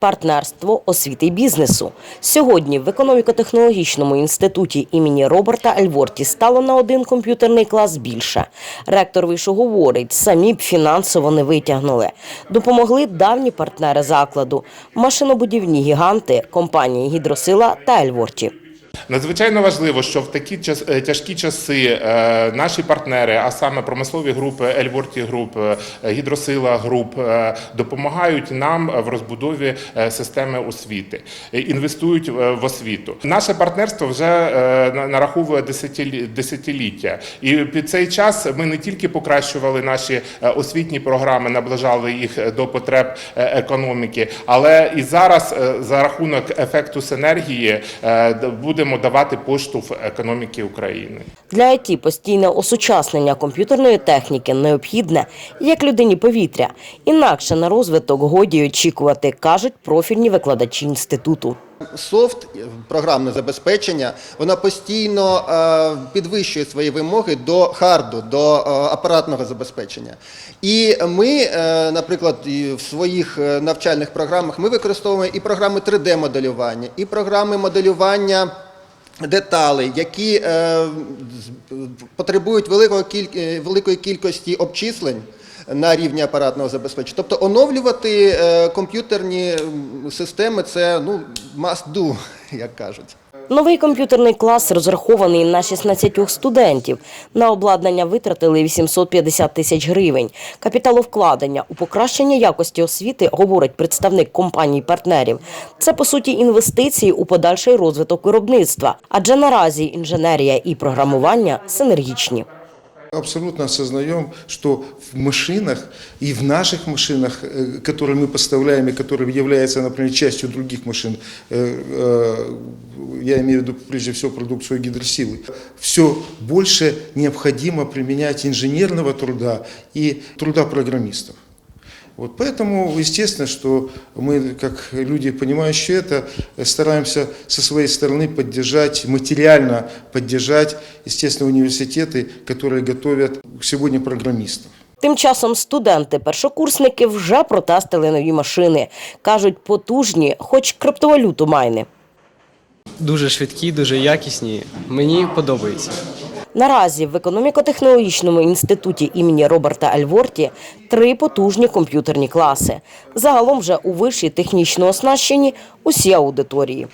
Партнерство освіти і бізнесу сьогодні в економіко-технологічному інституті імені Роберта Альворті стало на один комп'ютерний клас більше. Ректор вишу говорить, самі б фінансово не витягнули. Допомогли давні партнери закладу, машинобудівні гіганти компанії Гідросила та Альворті. Надзвичайно важливо, що в такі час- е, тяжкі часи е, наші партнери, а саме промислові групи Ельворті Груп, е, Гідросила Груп, допомагають нам в розбудові системи освіти, інвестують в освіту. Наше партнерство вже на- нараховує десятилі- десятиліття, і під цей час ми не тільки покращували наші освітні програми, наближали їх до потреб економіки, але і зараз за рахунок ефекту синергії е, д- будемо давати поштовх економіки України. Для ІТ постійне осучаснення комп'ютерної техніки необхідне як людині повітря. Інакше на розвиток годі очікувати, кажуть профільні викладачі інституту. Софт, програмне забезпечення, воно постійно е, підвищує свої вимоги до харду, до е, апаратного забезпечення. І ми, е, наприклад, в своїх навчальних програмах ми використовуємо і програми 3D-моделювання, і програми моделювання. Деталей, які е, потребують великого кіль- е, великої кількості обчислень на рівні апаратного забезпечення. Тобто оновлювати е, комп'ютерні системи це ну, must do, як кажуть. Новий комп'ютерний клас розрахований на 16 студентів. На обладнання витратили 850 тисяч гривень. Капіталовкладення у покращення якості освіти, говорить представник компаній-партнерів. Це по суті інвестиції у подальший розвиток виробництва, адже наразі інженерія і програмування синергічні Абсолютно осознаем, что в машинах и в наших машинах, э, которые мы поставляем и которые являются, например, частью других машин, э, э, я имею в виду прежде всего продукцию гидросилы, все больше необходимо применять инженерного труда и труда программистов. Вот поэтому, естественно, что мы, как люди, понимающие это, стараемся со своей стороны поддержать, материально поддержать, естественно, университеты, которые готовят сегодня программистов. Тим часом студенти-першокурсники вже протестили нові машини. Кажуть, потужні, хоч криптовалюту майни. Дуже швидкі, дуже якісні. Мені подобається. Наразі в економіко-технологічному інституті імені Роберта Альворті три потужні комп'ютерні класи. Загалом вже у виші технічно оснащені усі аудиторії.